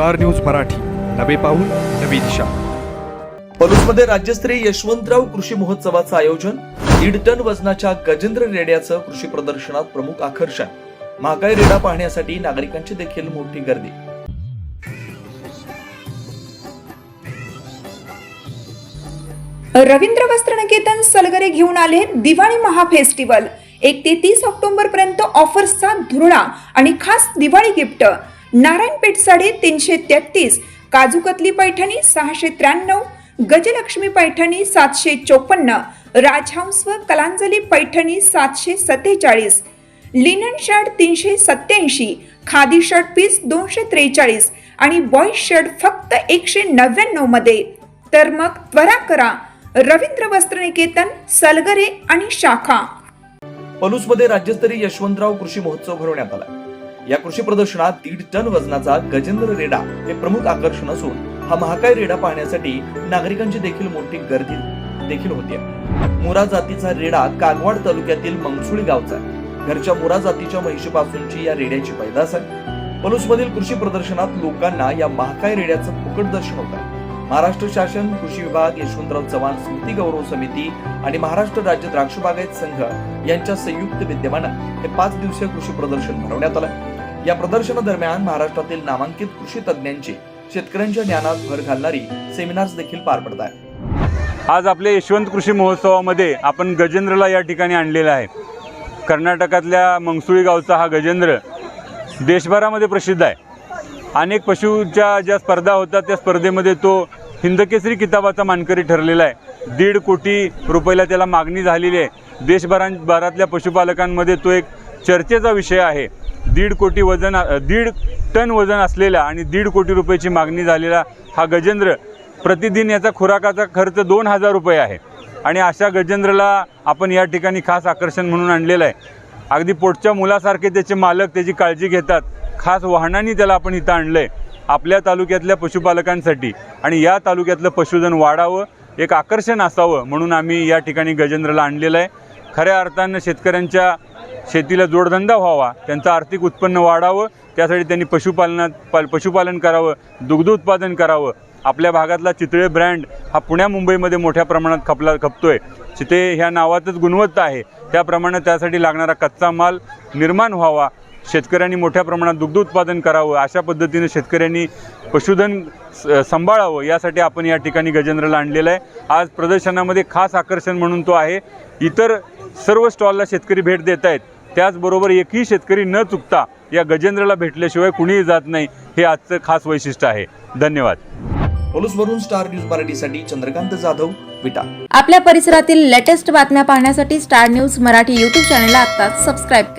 Star news Marathi. नवे पाऊल नवी दिशा. पलूसमध्ये राज्यस्तरीय यशवंतराव कृषी महोत्सवाचं आयोजन. दीड टन वजनाच्या गजेंद्र रेड्याचं कृषी प्रदर्शनात प्रमुख आकर्षण. महागाई रेडा पाहण्यासाठी नागरिकांची देखील मोठी गर्दी. रवींद्र वस्त्रनिकेतन सलगरे घेऊन आले दिवाळी महा फेस्टिवल. एक ते तीस ऑक्टोबर पर्यंत ऑफर्सचा धुरळा आणि खास दिवाळी गिफ्ट. नारायणपेठ साडे तीनशे तेहतीस काजूकतली पैठणी सहाशे त्र्याण्णव गजलक्ष्मी पैठणी सातशे चोपन्न राजहंस व कलांजली पैठणी सातशे सत्तेचाळीस लिनन शर्ट तीनशे सत्याऐंशी खादी शर्ट पीस दोनशे त्रेचाळीस आणि बॉईज शर्ट फक्त एकशे नव्याण्णवमध्ये. तर मग त्वरा करा. रवींद्र वस्त्रनिकेतन सलगरे आणि शाखा. पलूसमध्ये राज्यस्तरीय यशवंतराव कृषी महोत्सव भरवण्यात आला. या कृषी प्रदर्शनात दीड टन वजनाचा गजेंद्र रेडा हे प्रमुख आकर्षण असून हा महाकाय रेडा पाहण्यासाठी नागरिकांची देखील मोठी गर्दी देखील होती मुरा जातीचा रेडा कागवाड तालुक्यातील मंगसुळी गावचा आहे. घरच्या मुरा जातीच्या म्हैशीपासूनची या रेड्याची पैदास आहे. पलूसमधील कृषी प्रदर्शनात लोकांना या महाकाय रेड्याचं फुकट दर्शन होत आहे. महाराष्ट्र शासन कृषी विभाग यशवंतराव चव्हाण स्मृती गौरव समिती आणि महाराष्ट्र राज्य द्राक्ष बागायत संघ यांच्या संयुक्त विद्यमानं हे पाच दिवसीय कृषी प्रदर्शन भरवण्यात आलं या प्रदर्शनादरम्यान महाराष्ट्रातील नामांकित कृषी तज्ज्ञांची शेतकऱ्यांच्या ज्ञानात भर घालणारी सेमिनार्स देखील पार पडत आहे आज आपल्या यशवंत कृषी महोत्सवामध्ये आपण गजेंद्रला या ठिकाणी आणलेला आहे. कर्नाटकातल्या मंगसुळी गावचा हा गजेंद्र देशभरामध्ये प्रसिद्ध आहे. अनेक पशूच्या ज्या स्पर्धा होतात त्या स्पर्धेमध्ये तो हिंदकेसरी किताबाचा मानकरी ठरलेला आहे. दीड कोटी रुपयाला त्याला मागणी झालेली आहे. देशभरां भरातल्या पशुपालकांमध्ये तो एक चर्चेचा विषय आहे. दीड कोटी वजन दीड टन वजन असलेला आणि दीड कोटी रुपयाची मागणी झालेला हा गजेंद्र प्रतिदिन याचा खुराकाचा खर्च दोन हजार रुपये आहे. आणि अशा गजेंद्रला आपण या ठिकाणी खास आकर्षण म्हणून आणलेलं आहे. अगदी पोटच्या मुलासारखे त्याचे मालक त्याची काळजी घेतात. खास वाहनांनी त्याला आपण इथं आणलं आहे आपल्या तालुक्यातल्या पशुपालकांसाठी आणि या तालुक्यातलं पशुधन वाढावं एक आकर्षण असावं म्हणून आम्ही या ठिकाणी गजेंद्रला आणलेलं आहे. खऱ्या अर्थानं शेतकऱ्यांच्या शेतीला जोडधंदा व्हावा त्यांचं आर्थिक उत्पन्न वाढावं त्यासाठी त्यांनी पशुपालनात पाल पशुपालन करावं दुग्ध उत्पादन करावं. आपल्या भागातला चितळे ब्रँड हा पुण्या मुंबईमध्ये मोठ्या प्रमाणात खपला खपतोय. तिथे ह्या नावातच गुणवत्ता आहे. त्याप्रमाणे त्यासाठी लागणारा कच्चा माल निर्माण व्हावा शेतकऱ्यांनी मोठ्या प्रमाणात दुग्ध उत्पादन करावं अशा पद्धतीने शेतकऱ्यांनी पशुधन स- सांभाळावं यासाठी आपण या ठिकाणी गजेंद्रला आणलेलं आहे. आज प्रदर्शनामध्ये खास आकर्षण म्हणून तो आहे. इतर सर्व स्टॉलला शेतकरी भेट देत आहेत. त्याचबरोबर एकही शेतकरी न चुकता या गजेंद्रला भेटल्याशिवाय कुणीही जात नाही. हे आजचं खास वैशिष्ट्य आहे. धन्यवाद. पलूसवरून स्टार न्यूज मराठीसाठी चंद्रकांत जाधव विटा. आपल्या परिसरातील लेटेस्ट बातम्या पाहण्यासाठी स्टार न्यूज मराठी यूट्यूब चॅनलला आता सबस्क्राईब करा.